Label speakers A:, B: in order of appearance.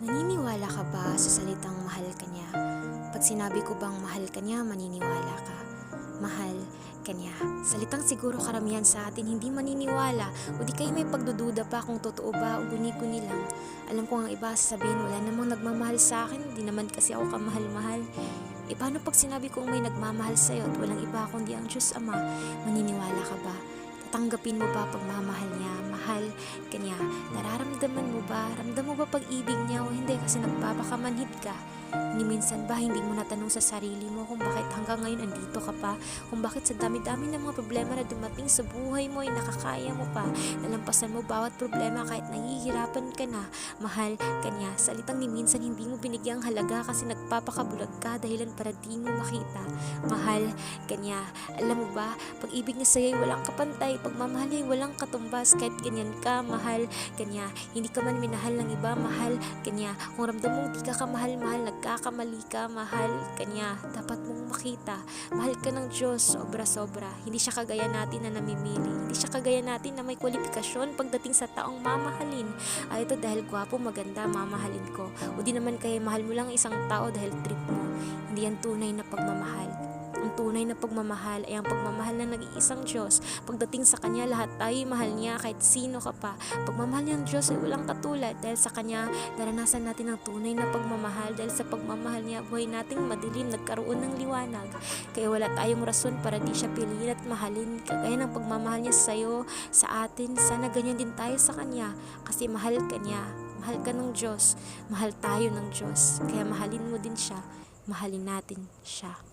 A: Naniniwala ka ba sa salitang mahal ka niya? Pag sinabi ko bang mahal ka niya, maniniwala ka. Mahal ka niya. Salitang siguro karamihan sa atin hindi maniniwala o di kayo may pagdududa pa kung totoo ba o guni-guni lang. Alam ko ang iba sasabihin wala namang nagmamahal sa akin, di naman kasi ako kamahal-mahal. E paano pag sinabi kong may nagmamahal sa'yo at walang iba kundi ang Diyos Ama, maniniwala ka ba? Tatanggapin mo ba pagmamahal niya? Ba? Ramdam mo ba pag-ibig niya o hindi kasi nagpapakamanhid ka? Ni minsan ba hindi mo natanong sa sarili mo kung bakit hanggang ngayon andito ka pa? Kung bakit sa dami-dami ng mga problema na dumating sa buhay mo ay nakakaya mo pa? Nalampasan mo bawat problema kahit nahihirapan ka na. Mahal ka niya. Salitang ni minsan hindi mo binigyang halaga kasi nagpapakabulag ka dahilan para di mo makita. Mahal ka niya. Alam mo ba, pag-ibig niya sa'yo ay walang kapantay, pagmamahal ay walang katumbas, kahit ganyan ka, mahal ka niya. Hindi ka man minahal ng iba, mahal ka niya. Kung ramdam mong di ka kamahal-mahal, nagkakamali ka, mahal ka niya. Dapat mong makita, mahal ka ng Diyos, sobra-sobra. Hindi siya kagaya natin na namimili. Hindi siya kagaya natin na may kwalifikasyon pagdating sa taong mamahalin. Ay, ito dahil gwapo, maganda, mamahalin ko. O di naman kaya mahal mo lang isang tao dahil trip mo. Hindi yan tunay na pagmamahal. Ang tunay na pagmamahal ay ang pagmamahal na nag-iisang Diyos. Pagdating sa Kanya, lahat tayo mahal niya kahit sino ka pa. Pagmamahal ng Diyos ay walang katulad dahil sa Kanya, naranasan natin ang tunay na pagmamahal dahil sa pagmamahal niya, buhay nating madilim, nagkaroon ng liwanag. Kaya wala tayong rason para di siya piliin at mahalin. Kagaya ng pagmamahal niya sa'yo, sa atin, sana ganyan din tayo sa Kanya. Kasi mahal ka niya, mahal ka ng Diyos, mahal tayo ng Diyos. Kaya mahalin mo din siya, mahalin natin siya.